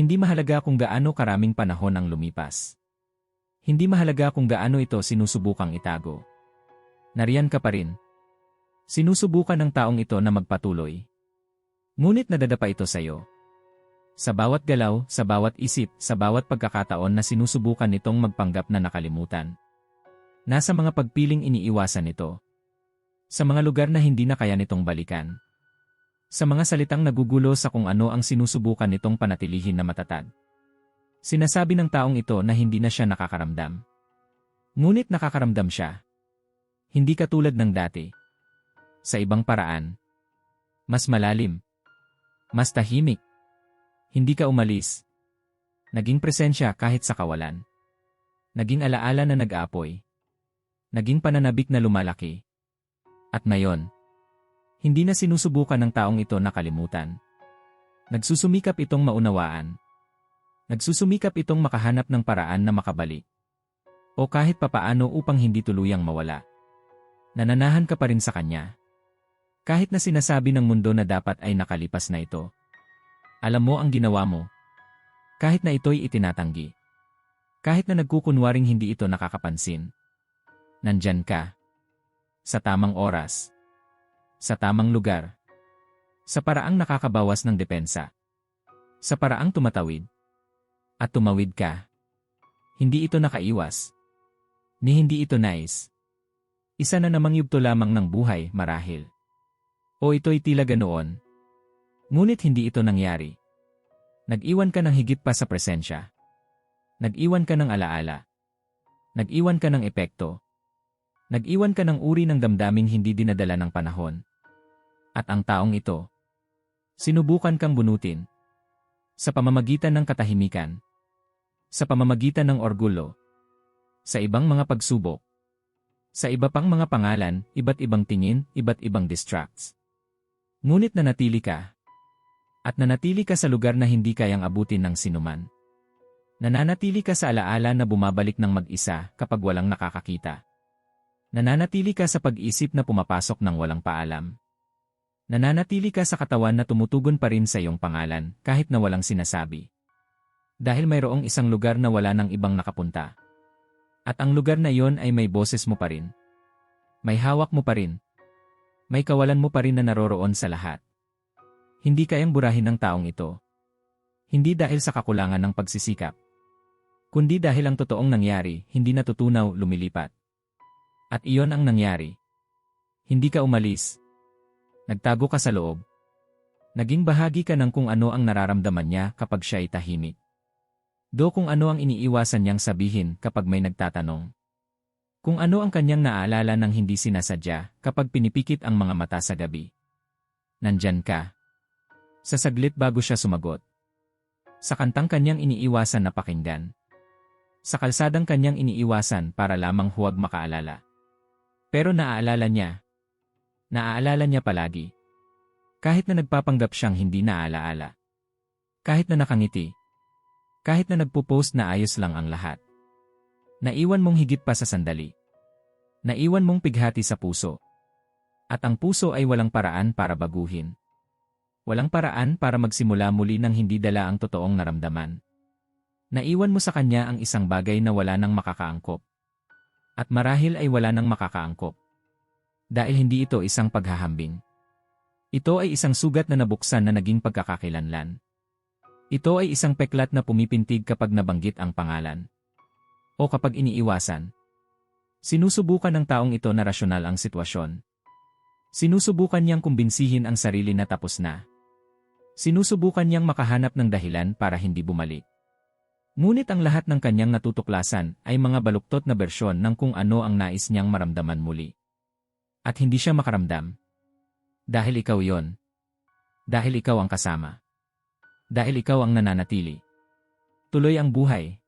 Hindi mahalaga kung gaano karaming panahon ang lumipas. Hindi mahalaga kung gaano ito sinusubukang itago. Nariyan ka pa rin. Sinusubukan ng taong ito na magpatuloy. Ngunit nadadapa ito sa iyo. Sa bawat galaw, sa bawat isip, sa bawat pagkakataon na sinusubukan nitong magpanggap na nakalimutan. Nasa mga pagpiling iniiwasan nito. Sa mga lugar na hindi na kaya nitong balikan. Sa mga salitang nagugulo sa kung ano ang sinusubukan nitong panatilihin na matatag. Sinasabi ng taong ito na hindi na siya nakakaramdam. Ngunit nakakaramdam siya. Hindi katulad ng dati. Sa ibang paraan. Mas malalim. Mas tahimik. Hindi ka umalis. Naging presensya kahit sa kawalan. Naging alaala na nag-aapoy. Naging pananabik na lumalaki. At ngayon, hindi na sinusubukan ng taong ito na kalimutan. Nagsusumikap itong maunawaan. Nagsusumikap itong makahanap ng paraan na makabalik. O kahit papaano upang hindi tuluyang mawala. Nananahan ka pa rin sa kanya. Kahit na sinasabi ng mundo na dapat ay nakalipas na ito. Alam mo ang ginawa mo. Kahit na ito'y itinatanggi. Kahit na nagkukunwaring hindi ito nakakapansin. Nandyan ka. Sa tamang oras. Sa tamang lugar. Sa paraang nakakabawas ng depensa. Sa paraang tumatawid. At tumawid ka. Hindi ito nakaiwas. Ni hindi ito nice. Isa na namang yugto lamang ng buhay, marahil. O ito'y tila ganoon. Ngunit hindi ito nangyari. Nag-iwan ka ng higit pa sa presensya. Nag-iwan ka ng alaala. Nag-iwan ka ng epekto. Nag-iwan ka ng uri ng damdaming hindi dinadala ng panahon. At ang taong ito, sinubukan kang bunutin. Sa pamamagitan ng katahimikan. Sa pamamagitan ng orgulo. Sa ibang mga pagsubok. Sa iba pang mga pangalan, iba't ibang tingin, iba't ibang distracts. Ngunit nanatili ka. At nanatili ka sa lugar na hindi kayang abutin ng sinuman. Nananatili ka sa alaala na bumabalik ng mag-isa kapag walang nakakakita. Nananatili ka sa pag-isip na pumapasok ng walang paalam. Nananatili ka sa katawan na tumutugon pa rin sa iyong pangalan kahit na walang sinasabi. Dahil mayroong isang lugar na wala ng ibang nakapunta. At ang lugar na iyon ay may boses mo pa rin. May hawak mo pa rin. May kawalan mo pa rin na naroroon sa lahat. Hindi kayang burahin ng taong ito. Hindi dahil sa kakulangan ng pagsisikap. Kundi dahil ang totoong nangyari, hindi natutunaw, lumilipat. At iyon ang nangyari. Hindi ka umalis. Nagtago ka sa loob. Naging bahagi ka ng kung ano ang nararamdaman niya kapag siya ay tahimik. Do kung ano ang iniiwasan niyang sabihin kapag may nagtatanong. Kung ano ang kanyang naaalala ng hindi sinasadya kapag pinipikit ang mga mata sa gabi. Nandyan ka. Sa saglit bago siya sumagot. Sa kantang kanyang iniiwasan na pakinggan. Sa kalsadang kanyang iniiwasan para lamang huwag makaalala. Pero naaalala niya. Naaalala niya palagi. Kahit na nagpapanggap siyang hindi naaalaala. Kahit na nakangiti. Kahit na nagpo-post na ayos lang ang lahat. Naiwan mong higit pa sa sandali. Naiwan mong pighati sa puso. At ang puso ay walang paraan para baguhin. Walang paraan para magsimula muli ng hindi dala ang totoong naramdaman. Naiwan mo sa kanya ang isang bagay na wala nang makakaangkop. At marahil ay wala nang makakaangkop. Dahil hindi ito isang paghahambing. Ito ay isang sugat na nabuksan na naging pagkakakilanlan. Ito ay isang peklat na pumipintig kapag nabanggit ang pangalan. O kapag iniiwasan. Sinusubukan ng taong ito na rasyonal ang sitwasyon. Sinusubukan niyang kumbinsihin ang sarili na tapos na. Sinusubukan niyang makahanap ng dahilan para hindi bumalik. Ngunit ang lahat ng kanyang natutuklasan ay mga baluktot na bersyon ng kung ano ang nais niyang maramdaman muli. At hindi siya makaramdam. Dahil ikaw yon. Dahil ikaw ang kasama. Dahil ikaw ang nananatili. Tuloy ang buhay.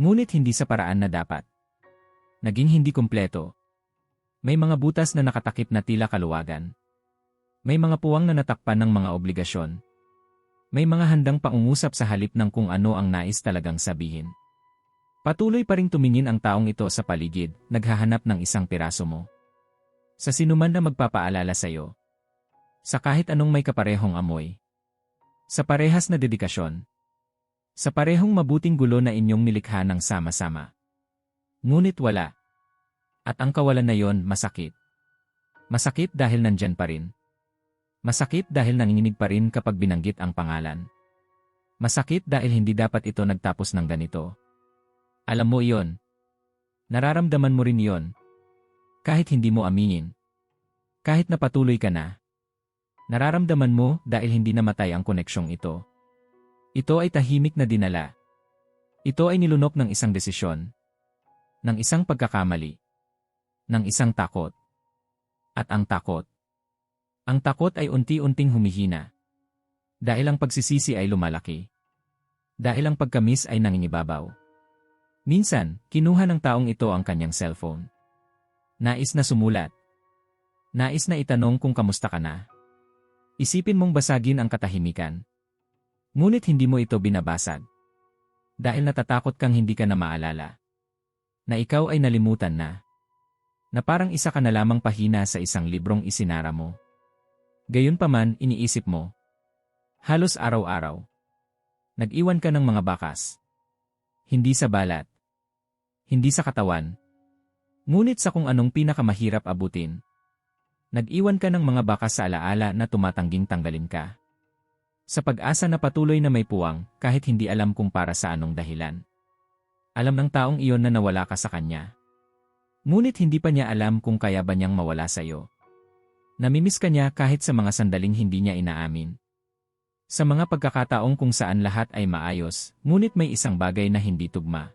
Ngunit hindi sa paraan na dapat. Naging hindi kumpleto. May mga butas na nakatakip na tila kaluwagan. May mga puwang na natakpan ng mga obligasyon. May mga handang paungusap sa halip ng kung ano ang nais talagang sabihin. Patuloy pa ring tumingin ang taong ito sa paligid, naghahanap ng isang piraso mo. Sa sinuman na magpapaalala sa iyo. Sa kahit anong may kaparehong amoy. Sa parehas na dedikasyon. Sa parehong mabuting gulo na inyong nilikha ng sama-sama. Ngunit wala. At ang kawalan na yon masakit. Masakit dahil nandyan pa rin. Masakit dahil nanginginig pa rin kapag binanggit ang pangalan. Masakit dahil hindi dapat ito nagtapos ng ganito. Alam mo iyon. Nararamdaman mo rin iyon. Kahit hindi mo aminin. Kahit napatuloy ka na. Nararamdaman mo dahil hindi namatay ang koneksyong ito. Ito ay tahimik na dinala. Ito ay nilunok ng isang desisyon. Ng isang pagkakamali. Ng isang takot. At ang takot. Ang takot ay unti-unting humihina. Dahil ang pagsisisi ay lumalaki. Dahil ang pagkamis ay nangingibabaw. Minsan, kinuha ng taong ito ang kanyang cellphone. Nais na sumulat. Nais na itanong kung kamusta ka na. Isipin mong basagin ang katahimikan. Ngunit hindi mo ito binabasag. Dahil natatakot kang hindi ka na maalala. Na ikaw ay nalimutan na. Na parang isa ka na lamang pahina sa isang librong isinara mo. Gayunpaman, iniisip mo. Halos araw-araw. Nag-iwan ka ng mga bakas. Hindi sa balat. Hindi sa katawan. Ngunit sa kung anong pinakamahirap abutin. Nag-iwan ka ng mga bakas sa alaala na tumatangging tanggalin ka. Sa pag-asa na patuloy na may puwang, kahit hindi alam kung para sa anong dahilan. Alam ng taong iyon na nawala ka sa kanya. Ngunit hindi pa niya alam kung kaya ba niyang mawala sa iyo. Namimiss ka niya kahit sa mga sandaling hindi niya inaamin. Sa mga pagkakataong kung saan lahat ay maayos, ngunit may isang bagay na hindi tugma.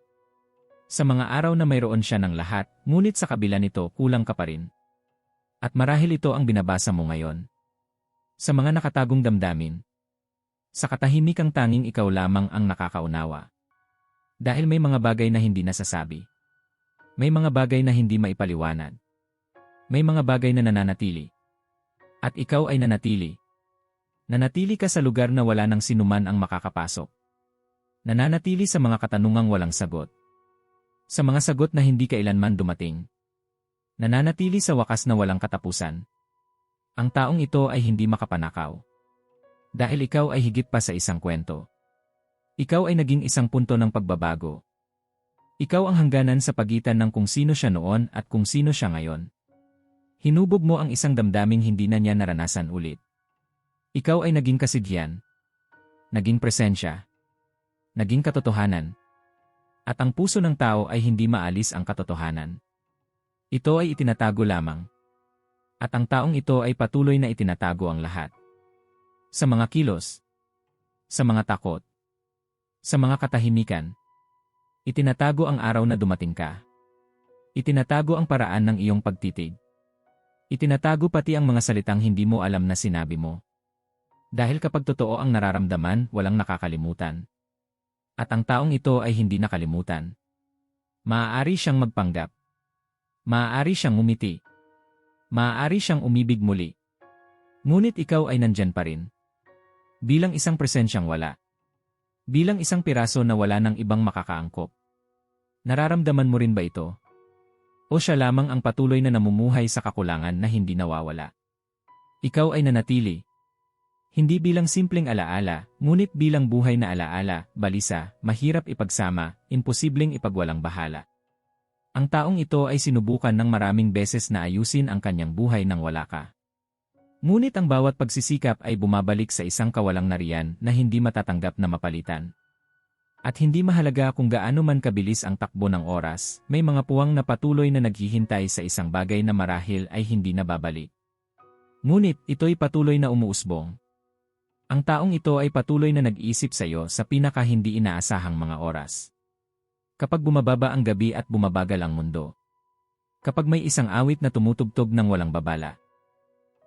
Sa mga araw na mayroon siya ng lahat, ngunit sa kabila nito kulang ka pa rin. At marahil ito ang binabasa mo ngayon. Sa mga nakatagong damdamin, sa katahimikang tanging ikaw lamang ang nakakaunawa. Dahil may mga bagay na hindi nasasabi. May mga bagay na hindi maipaliwanag. May mga bagay na nananatili. At ikaw ay nanatili. Nanatili ka sa lugar na wala nang sinuman ang makakapasok. Nananatili sa mga katanungang walang sagot. Sa mga sagot na hindi kailanman dumating. Nananatili sa wakas na walang katapusan. Ang taong ito ay hindi makapanakaw. Dahil ikaw ay higit pa sa isang kwento. Ikaw ay naging isang punto ng pagbabago. Ikaw ang hangganan sa pagitan ng kung sino siya noon at kung sino siya ngayon. Hinubog mo ang isang damdaming hindi na niya naranasan ulit. Ikaw ay naging kasidyan. Naging presensya. Naging katotohanan. At ang puso ng tao ay hindi maalis ang katotohanan. Ito ay itinatago lamang. At ang taong ito ay patuloy na itinatago ang lahat. Sa mga kilos. Sa mga takot. Sa mga katahimikan. Itinatago ang araw na dumating ka. Itinatago ang paraan ng iyong pagtitig. Itinatago pati ang mga salitang hindi mo alam na sinabi mo. Dahil kapag totoo ang nararamdaman, walang nakakalimutan. At ang taong ito ay hindi nakalimutan. Maaari siyang magpanggap. Maaari siyang umiti. Maaari siyang umibig muli. Ngunit ikaw ay nandyan pa rin. Bilang isang presensyang wala. Bilang isang piraso na wala ng ibang makakaangkop. Nararamdaman mo rin ba ito? O siya lamang ang patuloy na namumuhay sa kakulangan na hindi nawawala? Ikaw ay nanatili. Hindi bilang simpleng alaala, ngunit bilang buhay na alaala, balisa, mahirap ipagsama, imposibleng ipagwalang bahala. Ang taong ito ay sinubukan ng maraming beses na ayusin ang kanyang buhay nang wala ka. Ngunit ang bawat pagsisikap ay bumabalik sa isang kawalang nariyan na hindi matatanggap na mapalitan. At hindi mahalaga kung gaano man kabilis ang takbo ng oras, may mga puwang na patuloy na naghihintay sa isang bagay na marahil ay hindi nababalik. Ngunit ito'y patuloy na umuusbong. Ang taong ito ay patuloy na nag-iisip sa iyo sa pinaka hindi inaasahang mga oras. Kapag bumababa ang gabi at bumabagal ang mundo. Kapag may isang awit na tumutugtog ng walang babala.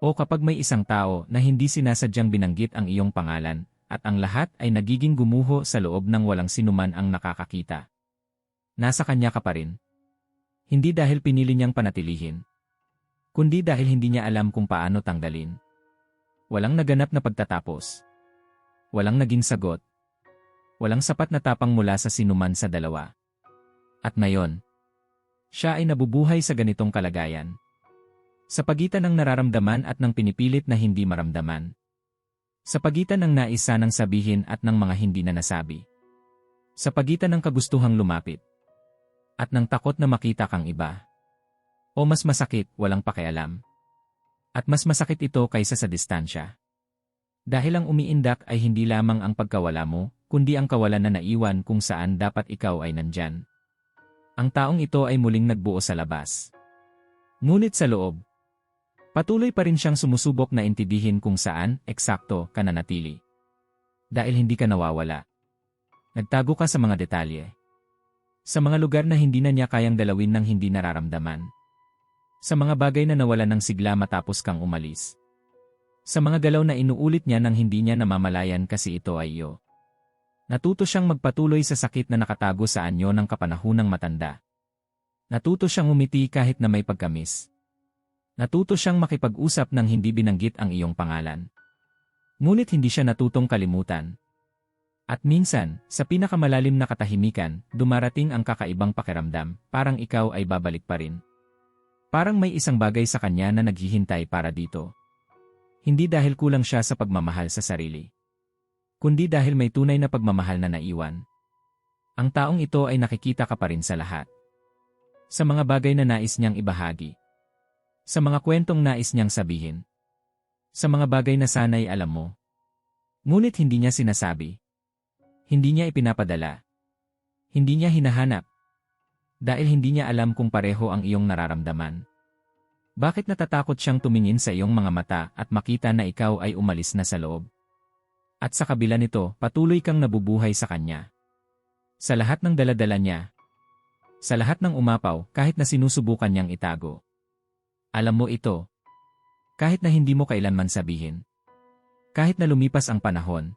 O kapag may isang tao na hindi sinasadyang binanggit ang iyong pangalan, at ang lahat ay nagiging gumuho sa loob ng walang sinuman ang nakakakita. Nasa kanya ka pa rin. Hindi dahil pinili niyang panatilihin. Kundi dahil hindi niya alam kung paano tanggalin. Walang naganap na pagtatapos. Walang naging sagot. Walang sapat na tapang mula sa sinuman sa dalawa. At ngayon, siya ay nabubuhay sa ganitong kalagayan. Sa pagitan ng nararamdaman at ng pinipilit na hindi maramdaman. Sa pagitan ng naisa ng sabihin at ng mga hindi na nasabi. Sa pagitan ng kagustuhang lumapit. At ng takot na makita kang iba. O mas masakit, walang pakialam. At mas masakit ito kaysa sa distansya. Dahil ang umiindak ay hindi lamang ang pagkawala mo, kundi ang kawalan na naiwan kung saan dapat ikaw ay nandyan. Ang taong ito ay muling nagbuo sa labas. Ngunit sa loob, patuloy pa rin siyang sumusubok na intindihin kung saan, eksakto, ka nanatili. Dahil hindi ka nawawala. Nagtago ka sa mga detalye. Sa mga lugar na hindi na niya kayang dalawin ng hindi nararamdaman. Sa mga bagay na nawala ng sigla matapos kang umalis. Sa mga galaw na inuulit niya nang hindi niya namamalayan kasi ito ay iyo. Natuto siyang magpatuloy sa sakit na nakatago sa anyo ng kapanahunang matanda. Natuto siyang umiti kahit na may pagkamis. Natuto siyang makipag-usap nang hindi binanggit ang iyong pangalan. Ngunit hindi siya natutong kalimutan. At minsan, sa pinakamalalim na katahimikan, dumarating ang kakaibang pakiramdam, parang ikaw ay babalik pa rin. Parang may isang bagay sa kanya na naghihintay para dito. Hindi dahil kulang siya sa pagmamahal sa sarili kundi dahil may tunay na pagmamahal na naiwan. Ang taong ito ay nakikita ka pa rin sa lahat. Sa mga bagay na nais niyang ibahagi. Sa mga kwentong nais niyang sabihin. Sa mga bagay na sana'y alam mo. Ngunit hindi niya sinasabi. Hindi niya ipinapadala. Hindi niya hinahanap. Dahil hindi niya alam kung pareho ang iyong nararamdaman. Bakit natatakot siyang tumingin sa iyong mga mata at makita na ikaw ay umalis na sa loob? At sa kabila nito, patuloy kang nabubuhay sa kanya. Sa lahat ng daladala niya. Sa lahat ng umapaw, kahit na sinusubukan niyang itago. Alam mo ito. Kahit na hindi mo kailanman sabihin. Kahit na lumipas ang panahon.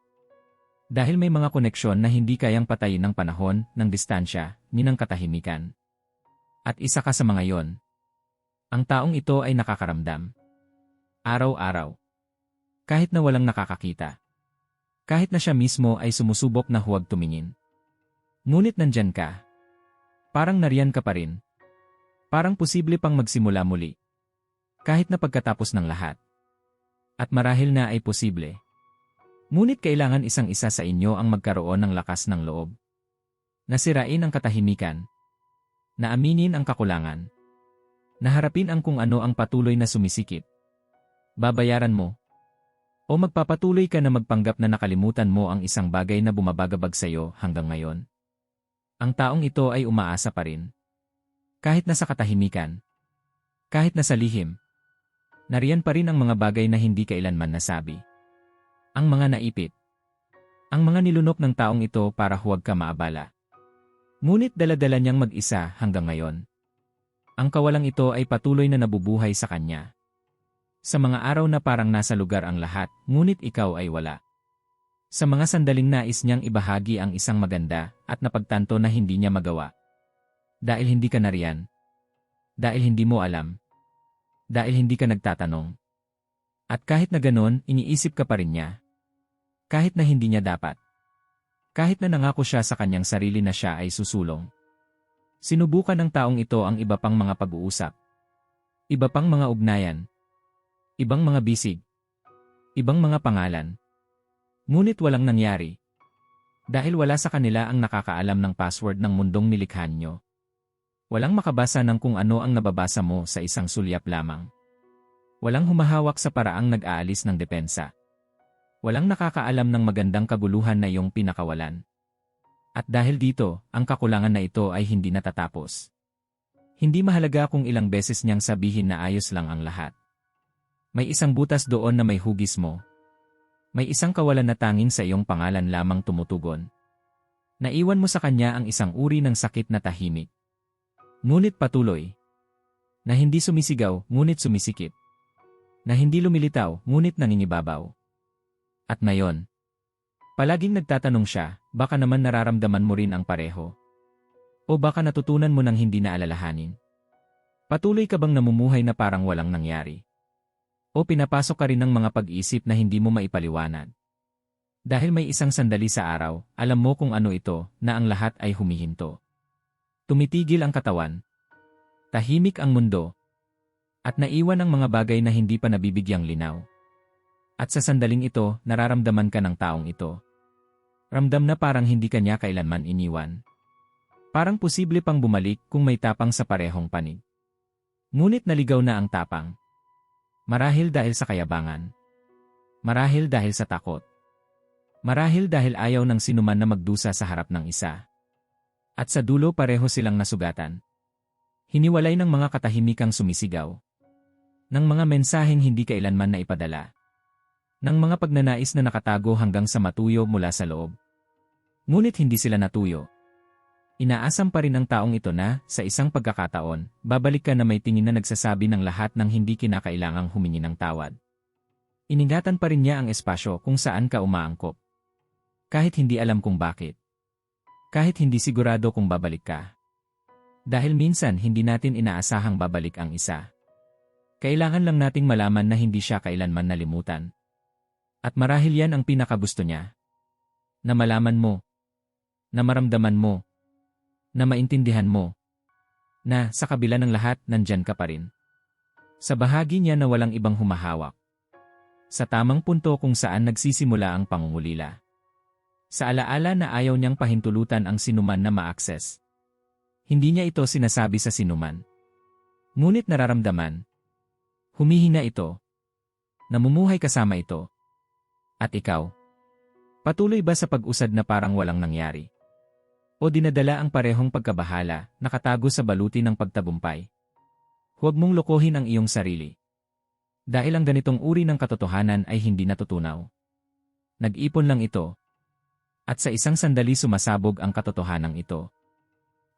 Dahil may mga koneksyon na hindi kayang patayin ng panahon, ng distansya, ni ng katahimikan. At isa ka sa mga yon. Ang taong ito ay nakakaramdam. Araw-araw. Kahit na walang nakakakita. Kahit na siya mismo ay sumusubok na huwag tumingin. Ngunit nandyan ka. Parang nariyan ka pa rin. Parang posible pang magsimula muli. Kahit na pagkatapos ng lahat. At marahil na ay posible. Ngunit kailangan isang isa sa inyo ang magkaroon ng lakas ng loob. Nasirain ang katahimikan. Naaminin ang kakulangan. Naharapin ang kung ano ang patuloy na sumisikip. Babayaran mo, o magpapatuloy ka na magpanggap na nakalimutan mo ang isang bagay na bumabagabag sa iyo hanggang ngayon? Ang taong ito ay umaasa pa rin. Kahit nasa katahimikan. Kahit nasa lihim. Nariyan pa rin ang mga bagay na hindi kailanman nasabi. Ang mga naipit. Ang mga nilunok ng taong ito para huwag ka maabala. Ngunit daladala niyang mag-isa hanggang ngayon. Ang kawalang ito ay patuloy na nabubuhay sa kanya. Sa mga araw na parang nasa lugar ang lahat, ngunit ikaw ay wala. Sa mga sandaling nais niyang ibahagi ang isang maganda at napagtanto na hindi niya magawa. Dahil hindi ka nariyan. Dahil hindi mo alam. Dahil hindi ka nagtatanong. At kahit na ganon, iniisip ka pa rin niya. Kahit na hindi niya dapat. Kahit na nangako siya sa kanyang sarili na siya ay susulong. Sinubukan ng taong ito ang iba pang mga pag-uusap. Iba pang mga ugnayan, Ibang mga bisig. Ibang mga pangalan. Ngunit walang nangyari. Dahil wala sa kanila ang nakakaalam ng password ng mundong nilikhan nyo. Walang makabasa ng kung ano ang nababasa mo sa isang sulyap lamang. Walang humahawak sa paraang nag-aalis ng depensa. Walang nakakaalam ng magandang kaguluhan na iyong pinakawalan. At dahil dito, ang kakulangan na ito ay hindi natatapos. Hindi mahalaga kung ilang beses niyang sabihin na ayos lang ang lahat. May isang butas doon na may hugis mo. May isang kawalan na tanging sa iyong pangalan lamang tumutugon. Naiwan mo sa kanya ang isang uri ng sakit na tahimik. Ngunit patuloy. Na hindi sumisigaw, ngunit sumisikip. Na hindi lumilitaw, ngunit nangingibabaw. At ngayon, palaging nagtatanong siya, baka naman nararamdaman mo rin ang pareho. O baka natutunan mo nang hindi na alalahanin. Patuloy ka bang namumuhay na parang walang nangyari? O pinapasok ka rin ng mga pag-isip na hindi mo maipaliwanag. Dahil may isang sandali sa araw, alam mo kung ano ito, na ang lahat ay humihinto. Tumitigil ang katawan. Tahimik ang mundo. At naiwan ang mga bagay na hindi pa nabibigyang linaw. At sa sandaling ito, nararamdaman ka ng taong ito. Ramdam na parang hindi kanya kailanman iniwan. Parang posible pang bumalik kung may tapang sa parehong panig. Ngunit naligaw na ang tapang. Marahil dahil sa kayabangan. Marahil dahil sa takot. Marahil dahil ayaw ng sinuman na magdusa sa harap ng isa. At sa dulo pareho silang nasugatan. Hiniwalay ng mga katahimikang sumisigaw. Ng mga mensaheng hindi kailanman na ipadala ng mga pagnanais na nakatago hanggang sa matuyo mula sa loob. Ngunit hindi sila natuyo. Inaasam pa rin ang taong ito na, sa isang pagkakataon, babalik ka na may tingin na nagsasabi ng lahat ng hindi kinakailangang humingi ng tawad. Iningatan pa rin niya ang espasyo kung saan ka umaangkop. Kahit hindi alam kung bakit. Kahit hindi sigurado kung babalik ka. Dahil minsan hindi natin inaasahang babalik ang isa. Kailangan lang nating malaman na hindi siya kailanman nalimutan. At marahil yan ang pinakagusto niya. Na malaman mo. Na maramdaman mo. Na maintindihan mo. Na sa kabila ng lahat, nandyan ka pa rin. Sa bahagi niya na walang ibang humahawak. Sa tamang punto kung saan nagsisimula ang pangungulila. Sa alaala na ayaw niyang pahintulutan ang sinuman na ma-access. Hindi niya ito sinasabi sa sinuman. Ngunit nararamdaman. Humihina ito. Namumuhay kasama ito. At ikaw? Patuloy ba sa pag-usad na parang walang nangyari? O dinadala ang parehong pagkabahala, nakatago sa baluti ng pagtagumpay? Huwag mong lokohin ang iyong sarili. Dahil ang ganitong uri ng katotohanan ay hindi natutunaw. Nag-ipon lang ito. At sa isang sandali sumasabog ang katotohanan ito.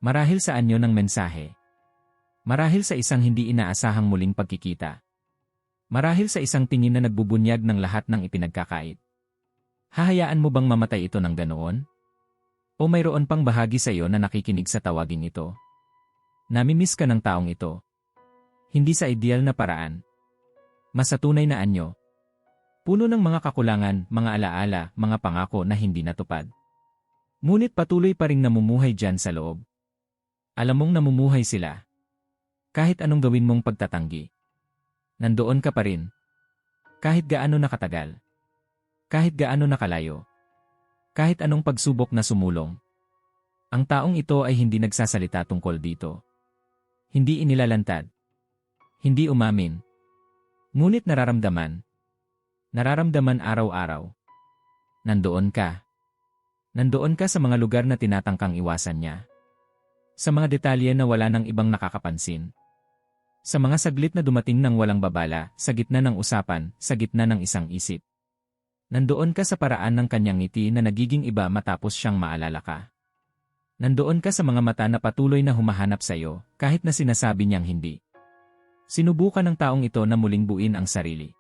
Marahil sa anyo ng mensahe. Marahil sa isang hindi inaasahang muling pagkikita. Marahil sa isang tingin na nagbubunyag ng lahat ng ipinagkakait. Hahayaan mo bang mamatay ito ng ganoon? O mayroon pang bahagi sa iyo na nakikinig sa tawagin ito? Namimiss ka ng taong ito. Hindi sa ideal na paraan. Masatunay na anyo. Puno ng mga kakulangan, mga alaala, mga pangako na hindi natupad. Ngunit patuloy pa ring namumuhay dyan sa loob. Alam mong namumuhay sila. Kahit anong gawin mong pagtatanggi nandoon ka pa rin. Kahit gaano nakatagal. Kahit gaano nakalayo. Kahit anong pagsubok na sumulong. Ang taong ito ay hindi nagsasalita tungkol dito. Hindi inilalantad. Hindi umamin. Ngunit nararamdaman. Nararamdaman araw-araw. Nandoon ka. Nandoon ka sa mga lugar na tinatangkang iwasan niya. Sa mga detalye na wala ng ibang nakakapansin. Sa mga saglit na dumating ng walang babala, sa gitna ng usapan, sa gitna ng isang isip. Nandoon ka sa paraan ng kanyang ngiti na nagiging iba matapos siyang maalala ka. Nandoon ka sa mga mata na patuloy na humahanap sa iyo, kahit na sinasabi niyang hindi. Sinubukan ng taong ito na muling buin ang sarili.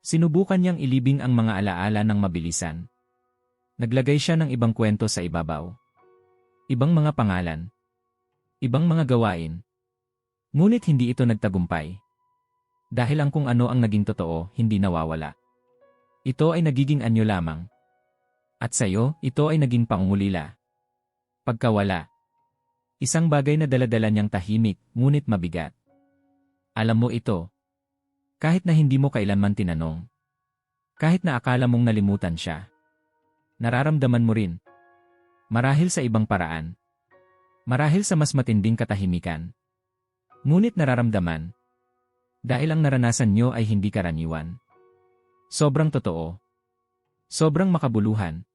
Sinubukan niyang ilibing ang mga alaala ng mabilisan. Naglagay siya ng ibang kwento sa ibabaw. Ibang mga pangalan. Ibang mga gawain, Ngunit hindi ito nagtagumpay. Dahil ang kung ano ang naging totoo, hindi nawawala. Ito ay nagiging anyo lamang. At sa iyo, ito ay naging pangungulila. Pagkawala. Isang bagay na daladala niyang tahimik, ngunit mabigat. Alam mo ito. Kahit na hindi mo kailanman tinanong. Kahit na akala mong nalimutan siya. Nararamdaman mo rin. Marahil sa ibang paraan. Marahil sa mas matinding katahimikan. Ngunit nararamdaman. Dahil ang naranasan nyo ay hindi karaniwan. Sobrang totoo. Sobrang makabuluhan.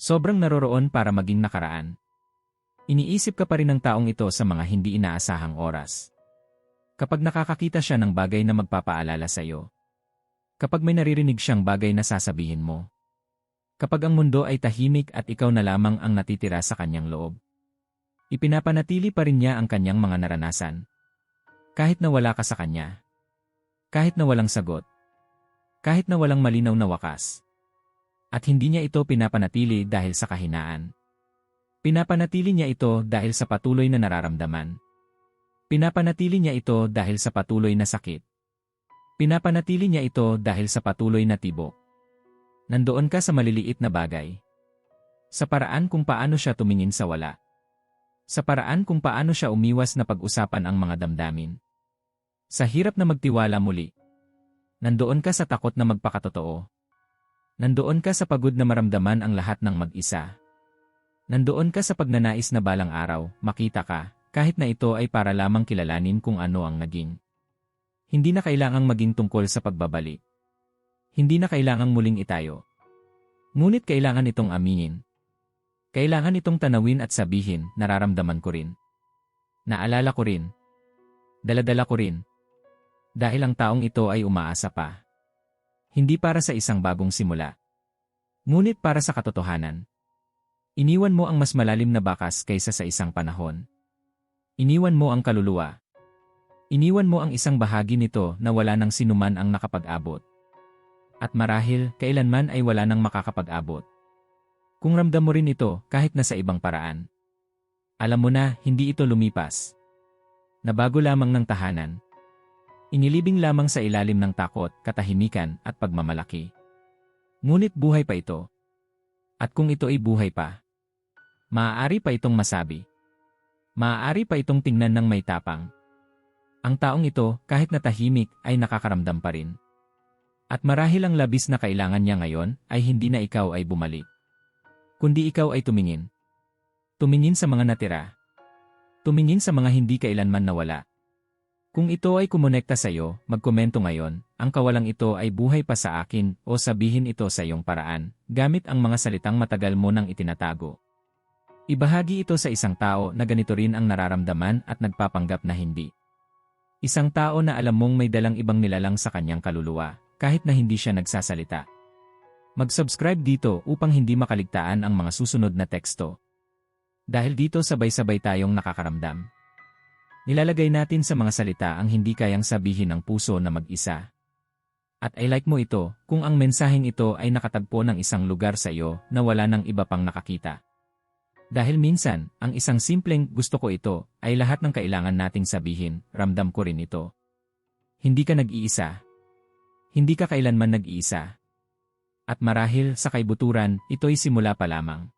Sobrang naroroon para maging nakaraan. Iniisip ka pa rin ng taong ito sa mga hindi inaasahang oras. Kapag nakakakita siya ng bagay na magpapaalala sa iyo. Kapag may naririnig siyang bagay na sasabihin mo. Kapag ang mundo ay tahimik at ikaw na lamang ang natitira sa kanyang loob. Ipinapanatili pa rin niya ang kanyang mga naranasan. Kahit na wala ka sa kanya. Kahit na walang sagot. Kahit na walang malinaw na wakas. At hindi niya ito pinapanatili dahil sa kahinaan. Pinapanatili niya ito dahil sa patuloy na nararamdaman. Pinapanatili niya ito dahil sa patuloy na sakit. Pinapanatili niya ito dahil sa patuloy na tibok. Nandoon ka sa maliliit na bagay. Sa paraan kung paano siya tumingin sa wala. Sa paraan kung paano siya umiwas na pag-usapan ang mga damdamin. Sa hirap na magtiwala muli. Nandoon ka sa takot na magpakatotoo. Nandoon ka sa pagod na maramdaman ang lahat ng mag-isa. Nandoon ka sa pagnanais na balang araw, makita ka, kahit na ito ay para lamang kilalanin kung ano ang naging. Hindi na kailangang maging tungkol sa pagbabalik. Hindi na kailangang muling itayo. Ngunit kailangan itong aminin. Kailangan itong tanawin at sabihin, nararamdaman ko rin. Naalala ko rin. Daladala ko rin. Dahil ang taong ito ay umaasa pa. Hindi para sa isang bagong simula. Ngunit para sa katotohanan. Iniwan mo ang mas malalim na bakas kaysa sa isang panahon. Iniwan mo ang kaluluwa. Iniwan mo ang isang bahagi nito na wala nang sinuman ang nakapag-abot. At marahil, kailanman ay wala nang makakapag-abot. Kung ramdam mo rin ito kahit na sa ibang paraan. Alam mo na, hindi ito lumipas. Nabago lamang ng tahanan. Inilibing lamang sa ilalim ng takot, katahimikan, at pagmamalaki. Ngunit buhay pa ito. At kung ito ay buhay pa, maaari pa itong masabi. Maaari pa itong tingnan ng may tapang. Ang taong ito, kahit natahimik, ay nakakaramdam pa rin. At marahil ang labis na kailangan niya ngayon ay hindi na ikaw ay bumalik. Kundi ikaw ay tumingin. Tumingin sa mga natira. Tumingin sa mga hindi kailanman nawala. Kung ito ay kumonekta sa iyo, magkomento ngayon, ang kawalang ito ay buhay pa sa akin o sabihin ito sa iyong paraan, gamit ang mga salitang matagal mo nang itinatago. Ibahagi ito sa isang tao na ganito rin ang nararamdaman at nagpapanggap na hindi. Isang tao na alam mong may dalang ibang nilalang sa kanyang kaluluwa, kahit na hindi siya nagsasalita. Mag-subscribe dito upang hindi makaligtaan ang mga susunod na teksto. Dahil dito sabay-sabay tayong nakakaramdam. Nilalagay natin sa mga salita ang hindi kayang sabihin ng puso na mag-isa. At I like mo ito kung ang mensaheng ito ay nakatagpo ng isang lugar sa iyo na wala ng iba pang nakakita. Dahil minsan, ang isang simpleng gusto ko ito ay lahat ng kailangan nating sabihin, ramdam ko rin ito. Hindi ka nag-iisa, hindi ka kailanman nag-iisa. At marahil sa kaibuturan, ito'y simula pa lamang.